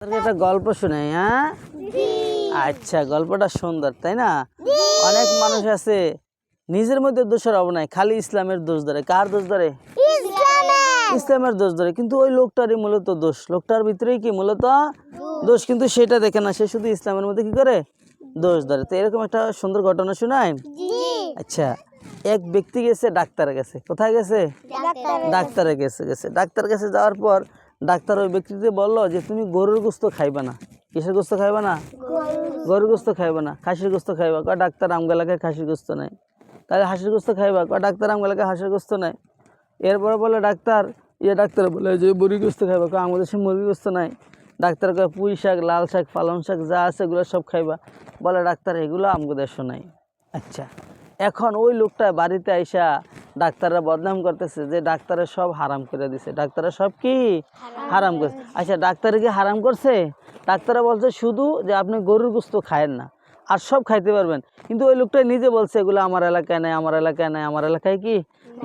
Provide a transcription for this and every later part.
একটা গল্প শুনে হ্যাঁ? আচ্ছা গল্পটা সুন্দর তাই না? অনেক মানুষ আছে নিজের মধ্যে দোষের নাই খালি ইসলামের দোষ ধরে। কার দোষ ধরে? ইসলামের। দোষ ধরে কিন্তু ওই লোকটারই মূলত দোষ। লোকটার ভিতরেই কি মূলত দোষ? কিন্তু সেটা দেখে না সে শুধু ইসলামের মধ্যে কি করে? দোষ ধরে। তো এরকম একটা সুন্দর ঘটনা শোনায় আচ্ছা এক ব্যক্তি গেছে ডাক্তারের কাছে। কোথায় গেছে? ডাক্তারের কাছে। গেছে। ডাক্তার কাছে যাওয়ার পর ডাক্তার ওই ব্যক্তিকে বলল যে, তুমি গরুর গোস্ত খাইবা না। কিসের গোস্ত খাইবা না? গরুর গোস্ত খাইবা না। খাসির গোস্ত খাইবা। কয়, ডাক্তার আমগালাকে খাসির গোস্ত নাই। তাহলে হাসির গোস্ত খাইবা? কয়, ডাক্তার আমগালাকে হাসির গোস্ত নাই। এরপরে বলে ডাক্তার ইয়ে ডাক্তার বলে যে মুরগি গোস্ত খাইবা? কয়, আমাদের সে মুরগি গোস্ত নাই। ডাক্তার কয়, পুঁই শাক, লাল শাক, পালং শাক যা আছে এগুলো সব খাইবা। বলে, ডাক্তার, এগুলো আমাদের দেশে নাই। আচ্ছা এখন ওই লোকটা বাড়িতে আইসা ডাক্তাররা বদনাম করতেছে যে ডাক্তারে সব হারাম করে দিছে। ডাক্তাররা সব কি? হারাম করছে। আচ্ছা ডাক্তারে কি হারাম করছে? ডাক্তাররা বলছে শুধু যে আপনি গরুর গুস্ত খায়েন না। আর সব খাইতে পারবেন। কিন্তু ওই লোকটা নিজে বলছে এগুলো আমার এলাকায় নাই আমার এলাকায় নাই আমার এলাকায় কি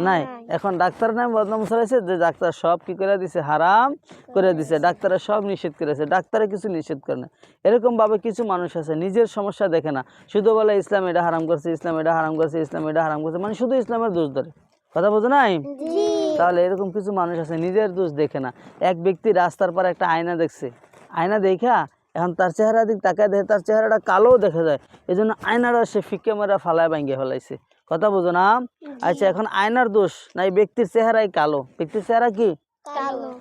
নাই? এখন ডাক্তার নাম বদনাম ছড়াইছে যে ডাক্তার সব কি করে দিছে? হারাম করে দিছে। ডাক্তাররা সব নিষেধ করেছে। ডাক্তারে কিছু নিষেধ করে না। এরকম ভাবে কিছু মানুষ আছে নিজের সমস্যা দেখে না। শুধু বলে ইসলাম এটা হারাম করছে ইসলাম এটা হারাম করছে ইসলাম এটা হারাম করছে। মানে শুধু ইসলামের দোষ ধরে। কথা বোঝো নাই? তাহলে এরকম কিছু মানুষ আছে নিজের দোষ দেখে না। এক ব্যক্তি রাস্তার পর একটা আয়না দেখছে। আয়না দেখা এখন তার চেহারা দিক তাকায় দেখে তার চেহারাটা কালো দেখা যায়। এই জন্য আয়নাটা সে ফিকে মেরা ফালায় ভাঙ্গিয়ে ফেলাইছে। কথা বোঝো না? আচ্ছা এখন আয়নার দোষ? না এই ব্যক্তির চেহারাই কালো। ব্যক্তির চেহারা কি?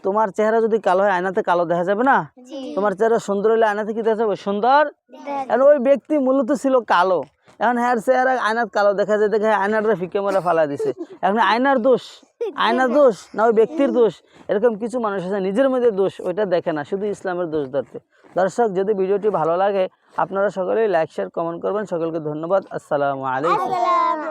তোমার চেহারা যদি কালো হয় আয়নাতে কালো দেখা যাবে না? তোমার চেহারা সুন্দর হলে আয়নাতে কি দেখা যাবে? সুন্দর? আর ওই ব্যক্তি মূলত ছিল কালো। এখন হ্যার চেহারা আয়নার কালো দেখা যায়, দেখে আয়নাটা ফিকে মেরা ফালা দিছে। এখন আয়নার দোষ আয়নার দোষ না ওই ব্যক্তির দোষ, এরকম কিছু মানুষ আছে, নিজের মধ্যে দোষ, ওইটা দেখে না, শুধু ইসলামের দোষ ধরতে। দর্শক, যদি ভিডিওটি ভালো লাগে, আপনারা সকলেই লাইক শেয়ার কমেন্ট করবেন। সকলকে ধন্যবাদ, আসসালামু আসসালামু আলাইকুম